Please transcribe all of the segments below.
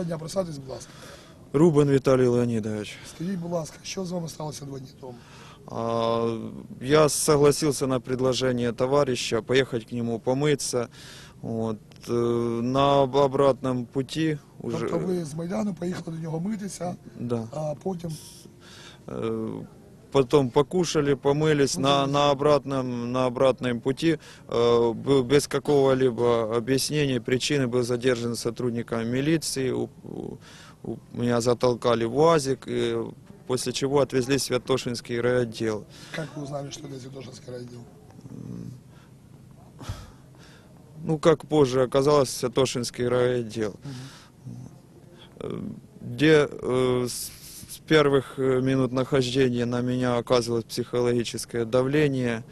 Дня присадись, будь ласка. Рубин Віталій Леонідович. Скажіть, будь ласка, що з вами сталося два дні тому? А, Я согласился на предложение товарища поехать к нему помыться. Вот. э, На обратном пути уже... Тобто ви з Майдану поїхали до нього митися, Да. а потім Э, Потом покушали, помылись на, на, обратном, на обратном пути. э, был Без какого-либо объяснения, причины был задержан сотрудниками милиции. У, у- у меня затолкали в УАЗик, и после чего отвезли в Святошинский райотдел. як ви узнали, що це Святошинський райвідділ? Ну, как позже оказалось, Святошинский райотдел. Э, Где э, с первых э, минут нахождения на меня оказывалось психологическое давление.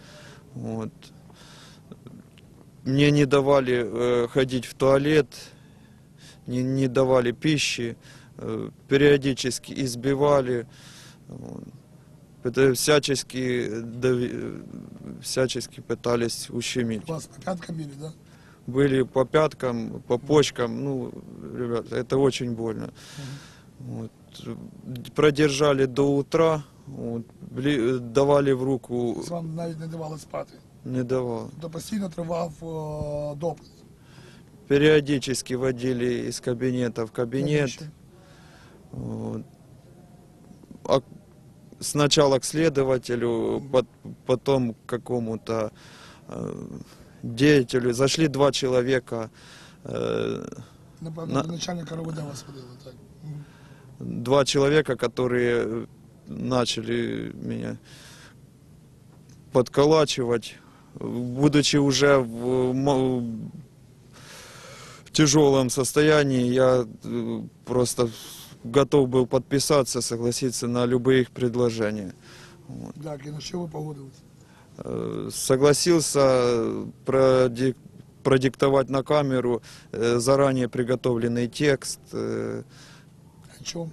Вот. Мне не давали э, ходить в туалет, не, не давали пищи, э, периодически избивали. Это всячески, дави- э, всячески пытались ущемить. Вас по п'яткам били, да? Были по пяткам, по почкам. Ну, ребята, это очень больно. Вот Продержали до утра, вот. Бли- давали в руку, Тобто Вам навіть не давали спати. не давал. Тобто постійно тривав е, допит. Периодически водили из кабинета в кабинет. Навіщо? Вот. А сначала к следователю, пот- потом к какому-то э, деятелю. Зашли два человека, э, Напевно, На- до начальника РОВД вас водили, так. Мгм. два человека, которые начали меня подколачивать, будучи уже в, тяжелом состоянии, я э, просто готов был подписаться, согласиться на любые их предложения. Так, і на що ви погодились? Э, Согласился проди- продиктовать на камеру э, заранее приготовленный текст, О чому?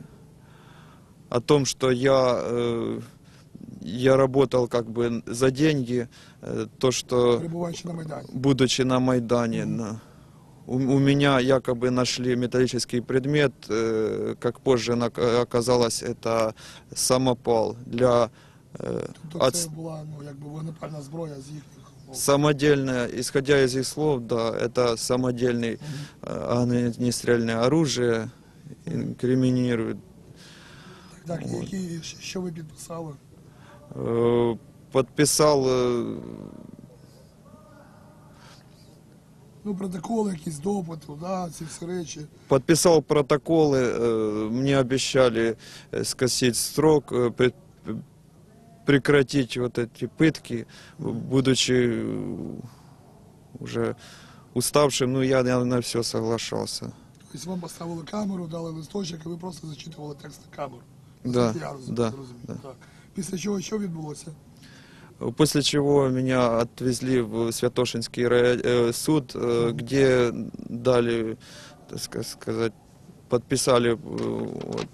о том, что я, э, я работал как бы за деньги, э, то, что Перебуваючи на Майдані. будучи на Майдане, на- у, у меня якобы нашли металлический предмет, э, как позже нак- оказалось, это самопал для э, Тобто от- це була ну, якби вогнепальна зброя з їхніх. ну, самодельное, исходя из их слов, да, это самодельный э, огнестрельное оружие, инкриминирует. Так, так, Вот. які, що ви підписали? Э, Подписал э, Ну, протоколи, якісь допити, да, ці всі речі. Подписал протоколы, э, мне обещали э, скосить срок, э, пред- прекратить вот эти пытки, будучи э, уже уставшим, ну я, я на все соглашался. Тобто вам поставили камеру, дали листочок, і ви просто зачитували текст на камеру. Да, Наскільки я розумію, да, розумію, да. Так. Після чого що відбулося? После чего меня отвезли в Святошинский рай- э, суд, э, где дали, так ска- сказать, подписали э, вот,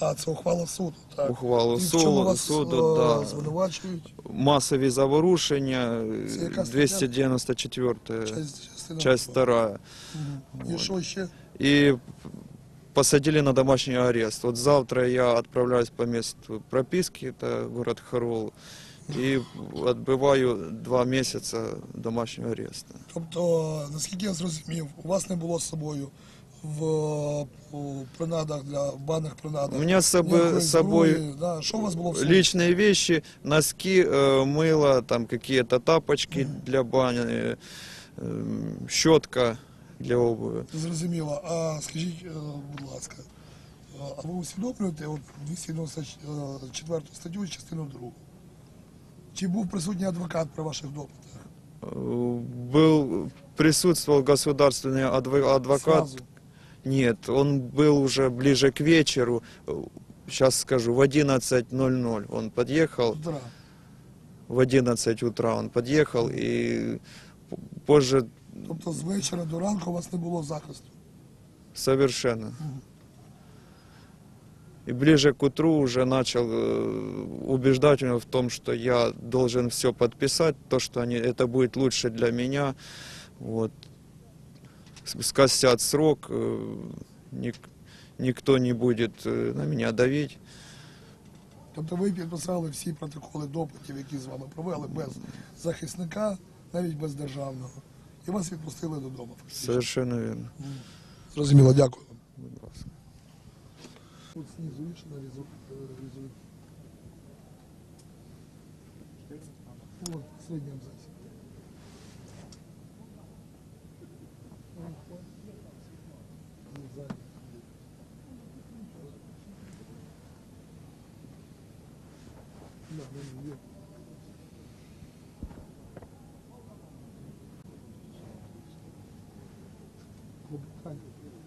А, це ухвала суду. Так. ухвалу І в чому суду, вас суду е, да. звинувачують? массовые заворушения, Це э, яка стаття? 294 Часть, частина часть друга. вторая. Мгм. І що ще? И посадили на домашний арест. Вот завтра я отправляюсь по месту прописки, это город Харол, и отбываю два месяца домашнего ареста. Тобто, наскільки я зрозумів, у вас не було з собою в у принадах для в банних принадах. У меня с собой, ніякої с собой зброї, да. Що у вас було в собі? личные вещи, носки, э, мыло, там какие-то тапочки для бани, э, э, щетка для обуви. Зрозуміло. А скажіть, е, будь ласка, е, а ви усвідомлюєте от 294 статтю частину 2? Чи був присутній адвокат при ваших допитах? Э, Был, присутствовал государственный адво- адвокат. Сразу. Нет, он был уже ближе к вечеру. Сейчас скажу, в 11.00 он подъехал. Утра. В 11 утра он подъехал и позже Тобто з вечора до ранку у вас не було захисту. совершенно. И ближе к утру уже начал э, убеждать меня в том, что я должен все подписать, то, что они, это будет лучше для меня. Вот. с- скостят срок, э, ник- никто не будет э, на меня давить. Тобто ви підписали всі протоколи допитів, які з вами провели без захисника, Навіть без державного. І вас відпустили додому. Совершенно верно. Зрозуміло, дякую. Будь ласка. Тут снизу видишь нарисуют. Вот, средний абзац. Да, will be.